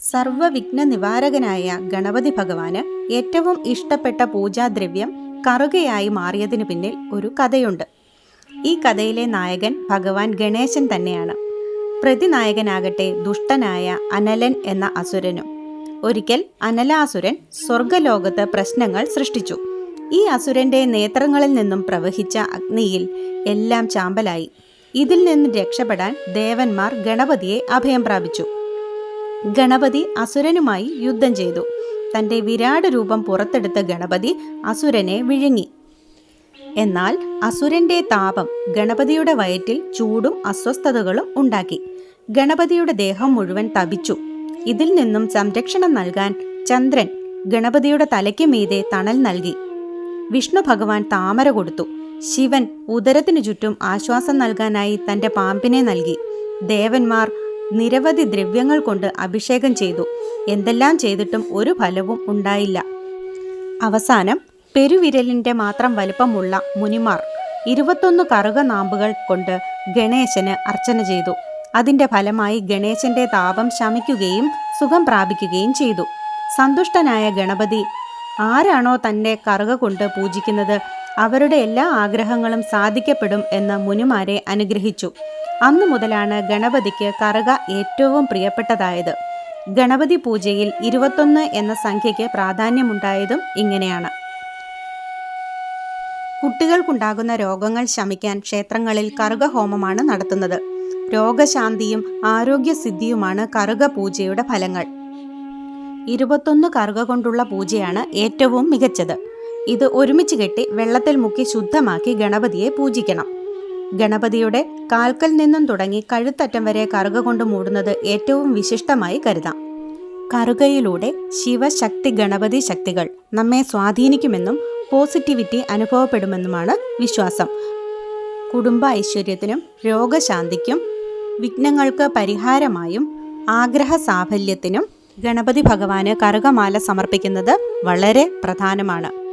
സർവവിഘ്ന നിവാരകനായ ഗണപതി ഭഗവാന് ഏറ്റവും ഇഷ്ടപ്പെട്ട പൂജാദ്രവ്യം കറുകയായി മാറിയതിനു പിന്നിൽ ഒരു കഥയുണ്ട്. ഈ കഥയിലെ നായകൻ ഭഗവാൻ ഗണേശൻ തന്നെയാണ്. പ്രതിനായകനാകട്ടെ ദുഷ്ടനായ അനലൻ എന്ന അസുരനും. ഒരിക്കൽ അനലാസുരൻ സ്വർഗലോകത്ത് പ്രശ്നങ്ങൾ സൃഷ്ടിച്ചു. ഈ അസുരന്റെ നേത്രങ്ങളിൽ നിന്നും പ്രവഹിച്ച അഗ്നിയിൽ എല്ലാം ചാമ്പലായി. ഇതിൽ നിന്ന് രക്ഷപ്പെടാൻ ദേവന്മാർ ഗണപതിയെ അഭയം പ്രാപിച്ചു. ഗണപതി അസുരനുമായി യുദ്ധം ചെയ്തു. തന്റെ വിരാട് രൂപം പുറത്തെടുത്ത ഗണപതി അസുരനെ വിഴുങ്ങി. എന്നാൽ അസുരന്റെ താപം ഗണപതിയുടെ വയറ്റിൽ ചൂടും അസ്വസ്ഥതകളും ഉണ്ടാക്കി. ഗണപതിയുടെ ദേഹം മുഴുവൻ തപിച്ചു. ഇതിൽ നിന്നും സംരക്ഷണം നൽകാൻ ചന്ദ്രൻ ഗണപതിയുടെ തലയ്ക്ക് മീതെ തണൽ നൽകി. വിഷ്ണു ഭഗവാൻ താമര കൊടുത്തു. ശിവൻ ഉദരത്തിനു ചുറ്റും ആശ്വാസം നൽകാനായി തന്റെ പാമ്പിനെ നൽകി. ദേവന്മാർ നിരവധി ദ്രവ്യങ്ങൾ കൊണ്ട് അഭിഷേകം ചെയ്തു. എന്തെല്ലാം ചെയ്തിട്ടും ഒരു ഫലവും ഉണ്ടായില്ല. അവസാനം പെരുവിരലിന്റെ മാത്രം വലിപ്പമുള്ള മുനിമാർ ഇരുപത്തൊന്ന് കറുക നാമ്പുകൾ കൊണ്ട് ഗണേശന് അർച്ചന ചെയ്തു. അതിന്റെ ഫലമായി ഗണേശന്റെ താപം ശമിക്കുകയും സുഖം പ്രാപിക്കുകയും ചെയ്തു. സന്തുഷ്ടനായ ഗണപതി ആരാണോ തന്നെ കറുക കൊണ്ട് പൂജിക്കുന്നത് അവരുടെ എല്ലാ ആഗ്രഹങ്ങളും സാധിക്കപ്പെടും എന്ന് മുനിമാരെ അനുഗ്രഹിച്ചു. അന്നു മുതലാണ് ഗണപതിക്ക് കറുക ഏറ്റവും പ്രിയപ്പെട്ടതായത്. ഗണപതി പൂജയിൽ ഇരുപത്തൊന്ന് എന്ന സംഖ്യയ്ക്ക് പ്രാധാന്യമുണ്ടായതും ഇങ്ങനെയാണ്. കുട്ടികൾക്കുണ്ടാകുന്ന രോഗങ്ങൾ ശമിക്കാൻ ക്ഷേത്രങ്ങളിൽ കറുക ഹോമമാണ് നടത്തുന്നത്. രോഗശാന്തിയും ആരോഗ്യസിദ്ധിയുമാണ് കറുക പൂജയുടെ ഫലങ്ങൾ. ഇരുപത്തൊന്ന് കറുക കൊണ്ടുള്ള പൂജയാണ് ഏറ്റവും മികച്ചത്. ഇത് ഒരുമിച്ച് കെട്ടി വെള്ളത്തിൽ മുക്കി ശുദ്ധമാക്കി ഗണപതിയെ പൂജിക്കണം. ഗണപതിയുടെ കാൽക്കൽ നിന്നും തുടങ്ങി കഴുത്തറ്റം വരെ കറുക കൊണ്ട് മൂടുന്നത് ഏറ്റവും വിശിഷ്ടമായി കരുതാം. കറുകയിലൂടെ ശിവശക്തി ഗണപതി ശക്തികൾ നമ്മെ സ്വാധീനിക്കുമെന്നും പോസിറ്റിവിറ്റി അനുഭവപ്പെടുമെന്നുമാണ് വിശ്വാസം. കുടുംബ ഐശ്വര്യത്തിനും രോഗശാന്തിക്കും വിഘ്നങ്ങൾക്ക് പരിഹാരമായും ആഗ്രഹ സാഫല്യത്തിനും ഗണപതി ഭഗവാന് കറുകമാല സമർപ്പിക്കുന്നത് വളരെ പ്രധാനമാണ്.